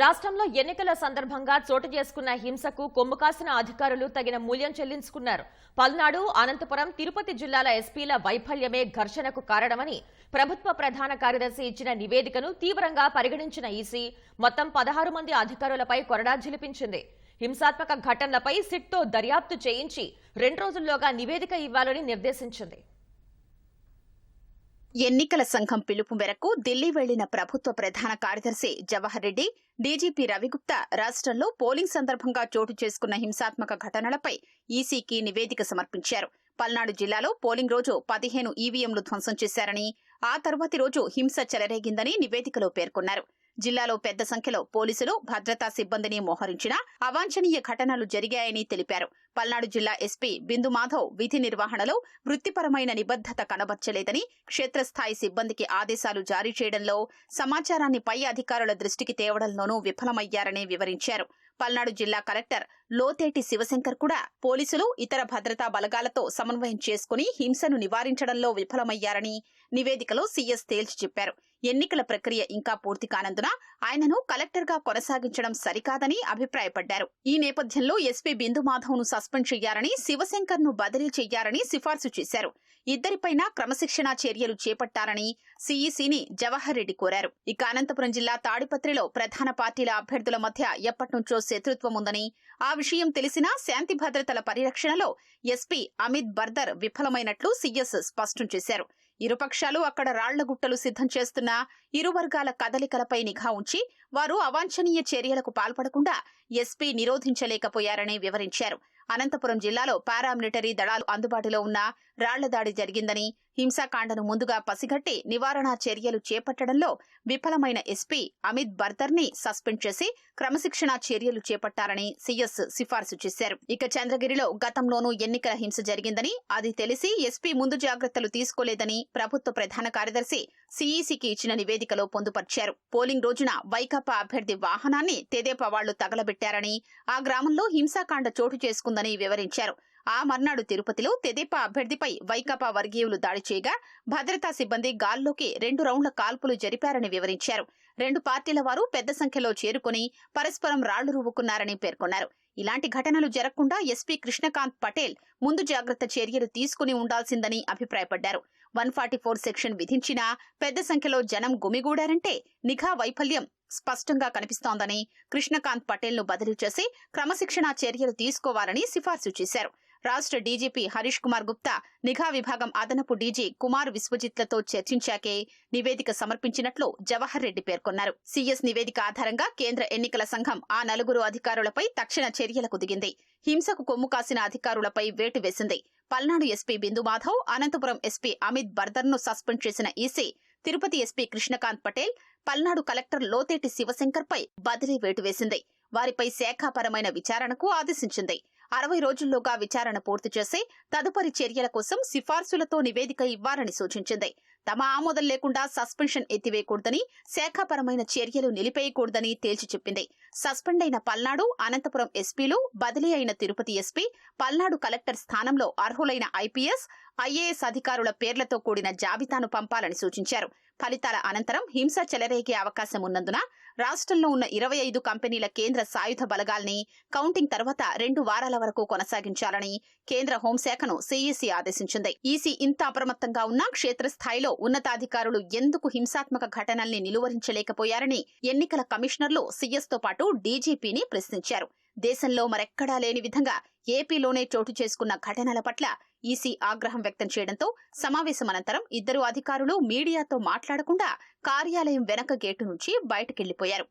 రాష్ట్రంలో ఎన్నికల సందర్భంగా చోటు చేసుకున్న హింసకు కొమ్ము కాసిన అధికారులు తగిన మూల్యం చెల్లించుకున్నారు. పల్నాడు అనంతపురం తిరుపతి జిల్లాల ఎస్పీల వైఫల్యమే ఘర్షణకు కారణమని ప్రభుత్వ ప్రధాన కార్యదర్శి ఇచ్చిన నివేదికను తీవ్రంగా పరిగణించిన ఈసీ మొత్తం పదహారు మంది అధికారులపై కొరడా ఝిలిపించింది హింసాత్మక ఘటనలపై సిట్తో దర్యాప్తు చేయించి రెండు రోజుల్లోగా నివేదిక ఇవ్వాలని నిర్దేశించింది. ఎన్నికల సంఘం పిలుపు మేరకు ఢిల్లీ వెళ్ళిన ప్రభుత్వ ప్రధాన కార్యదర్శి జవహర్ రెడ్డి డీజీపీ రవిగుప్తా రాష్ట్రంలో పోలింగ్ సందర్భంగా చోటు చేసుకున్న హింసాత్మక ఘటనలపై ఈసీకి నివేదిక సమర్పించారు. పల్నాడు జిల్లాలో పోలింగ్ రోజు పదిహేను ఈవీఎంలు ధ్వంసం చేశారని ఆ తర్వాతి రోజు హింస చెలరేగిందని నివేదికలో పేర్కొన్నారు. జిల్లాలో పెద్ద సంఖ్యలో పోలీసులు భద్రతా సిబ్బందిని మోహరించిన అవాంఛనీయ ఘటనలు జరిగాయని తెలిపారు. పల్నాడు జిల్లా ఎస్పీ బిందు మాధవ్ విధి నిర్వహణలో వృత్తిపరమైన నిబద్ధత కనబర్చలేదని క్షేత్రస్థాయి సిబ్బందికి ఆదేశాలు జారీ చేయడంలో సమాచారాన్ని పై అధికారుల దృష్టికి తేవడంలోనూ విఫలమయ్యారని వివరించారు. పల్నాడు జిల్లా కలెక్టర్ లోతేటి శివశంకర్ కూడా పోలీసులు ఇతర భద్రతా బలగాలతో సమన్వయం చేసుకుని హింసను నివారించడంలో విఫలమయ్యారని నివేదికలో సీఎస్ తేల్చి చెప్పారు. ఎన్నికల ప్రక్రియ ఇంకా పూర్తి కానందున ఆయనను కలెక్టర్గా కొనసాగించడం సరికాదని అభిప్రాయపడ్డారు. ఈ నేపథ్యంలో ఎస్పీ బిందు మాధవ్ను సస్పెండ్ చేయాలని శివశంకర్ను బదిలీ చేయాలని సిఫార్సు చేశారు. ఇద్దరిపైన క్రమశిక్షణా చర్యలు చేపట్టాలని సీఈసీని జవహర్ రెడ్డి కోరారు. ఇక అనంతపురం జిల్లా తాడిపత్రిలో ప్రధాన పార్టీల అభ్యర్థుల మధ్య ఎప్పటినుంచో శత్రుత్వం ఉందని ఆ విషయం తెలిసినా శాంతి భద్రతల పరిరక్షణలో ఎస్పీ అమిత్ బర్దర్ విఫలమైనట్లు సీఎస్ స్పష్టం చేశారు. ఇరుపక్షాలు అక్కడ రాళ్ళ గుట్టలు సిద్ధం చేస్తున్న ఇరు వర్గాల కదలికలపై నిఘా ఉంచి వారు అవాంఛనీయ చర్యలకు పాల్పడకుండా ఎస్పీ నిరోధించలేకపోయారని వివరించారు. అనంతపురం జిల్లాలో పారామిలిటరీ దళాలు అందుబాటులో ఉన్న రాళ్ళ దాడి జరిగిందని హింసాకాండను ముందుగా పసిగట్టి నివారణా చర్యలు చేపట్టడంలో విఫలమైన ఎస్పీ అమిత్ బర్దర్ని సస్పెండ్ చేసి క్రమశిక్షణా చర్యలు చేపట్టాలని సీఎస్ సిఫార్సు చేశారు. ఇక చంద్రగిరిలో గతంలోనూ ఎన్నికల హింస జరిగిందని అది తెలిసి ఎస్పీ ముందు జాగ్రత్తలు తీసుకోలేదని ప్రభుత్వ ప్రధాన కార్యదర్శి సీఈసీకి ఇచ్చిన నివేదికలో పొందుపర్చారు. పోలింగ్ రోజున వైకాపా అభ్యర్థి వాహనాన్ని తెదేపా వాళ్ళు తగలబెట్టారని ఆ గ్రామంలో హింసాకాండ చోటు చేసుకుందని వివరించారు. ఆ మర్నాడు తిరుపతిలో తెదేపా అభ్యర్థిపై వైకాపా వర్గీయులు దాడి చేయగా భద్రతా సిబ్బంది గాల్లోకి రెండు రౌండ్ల కాల్పులు జరిపారని వివరించారు. రెండు పార్టీల వారు పెద్ద సంఖ్యలో చేరుకుని పరస్పరం రాళ్ళు రువ్వుకున్నారని పేర్కొన్నారు. ఇలాంటి ఘటనలు జరగకుండా ఎస్పీ కృష్ణకాంత్ పటేల్ ముందు జాగ్రత్త చర్యలు తీసుకుని ఉండాల్సిందని అభిప్రాయపడ్డారు. వన్ ఫార్టీ ఫోర్ సెక్షన్ విధించినా పెద్ద సంఖ్యలో జనం గుమిగూడారంటే నిఘా వైఫల్యం స్పష్టంగా కనిపిస్తోందని కృష్ణకాంత్ పటేల్ను బదిలీ చేసి క్రమశిక్షణా చర్యలు తీసుకోవాలని సిఫార్సు చేశారు. రాష్ట్ర డీజీపీ హరీష్ కుమార్ గుప్తా నిఘా విభాగం అదనపు డీజీ కుమార్ విశ్వజిత్లతో చర్చించాకే నివేదిక సమర్పించినట్లు జవహర్ రెడ్డి పేర్కొన్నారు. సీఎస్ నివేదిక ఆధారంగా కేంద్ర ఎన్నికల సంఘం ఆ నలుగురు అధికారులపై తక్షణ చర్యలకు దిగింది. హింసకు కొమ్ము కాసిన అధికారులపై వేటు వేసింది. పల్నాడు ఎస్పీ బిందు మాధవ్ అనంతపురం ఎస్పీ అమిత్ బర్దర్ను సస్పెండ్ చేసిన EC Tirupati SP Krishnakanth Patel Palnadu collector Lotheti Sivasankar పై బదిలీ వేటు వేసింది. వారిపై శాఖాపరమైన విచారణకు ఆదేశించింది. అరవై రోజుల్లోగా విచారణ పూర్తి చేసి తదుపరి చర్యల కోసం సిఫార్సులతో నివేదిక ఇవ్వాలని సూచించింది. తమ ఆమోదం లేకుండా సస్పెన్షన్ ఎత్తివేయకూడదని శాఖాపరమైన చర్యలు నిలిపేయకూడదని తేల్చి చెప్పింది. సస్పెండ్ అయిన పల్నాడు అనంతపురం ఎస్పీలు బదిలీ అయిన తిరుపతి ఎస్పీ పల్నాడు కలెక్టర్ స్థానంలో అర్హులైన ఐపీఎస్ ఐఏఎస్ అధికారుల పేర్లతో కూడిన జాబితాను పంపాలని సూచించారు. ఫలితాల అనంతరం హింస చెలరేగే అవకాశం ఉన్నందున రాష్ట్రంలో ఉన్న ఇరవై ఐదు కంపెనీల కేంద్ర సాయుధ బలగాల్ని కౌంటింగ్ తర్వాత రెండు వారాల వరకు కొనసాగించాలని కేంద్ర హోంశాఖను సీఈసీ ఆదేశించింది. ఈసీ ఇంత అప్రమత్తంగా ఉన్నా క్షేత్రస్థాయిలో ఉన్నతాధికారులు ఎందుకు హింసాత్మక ఘటనల్ని నిలువరించలేకపోయారని ఎన్నికల కమిషనర్లు సీఎస్తో పాటు డీజీపీని ప్రశ్నించారు. దేశంలో మరెక్కడా లేని విధంగా ఏపీలోనే చోటు చేసుకున్న ఘటనల పట్ల ఈసీ ఆగ్రహం వ్యక్తం చేయడంతో సమావేశం అనంతరం ఇద్దరు అధికారులు మీడియాతో మాట్లాడకుండా కార్యాలయం వెనక గేటు నుంచి బయటకెళ్ళిపోయారు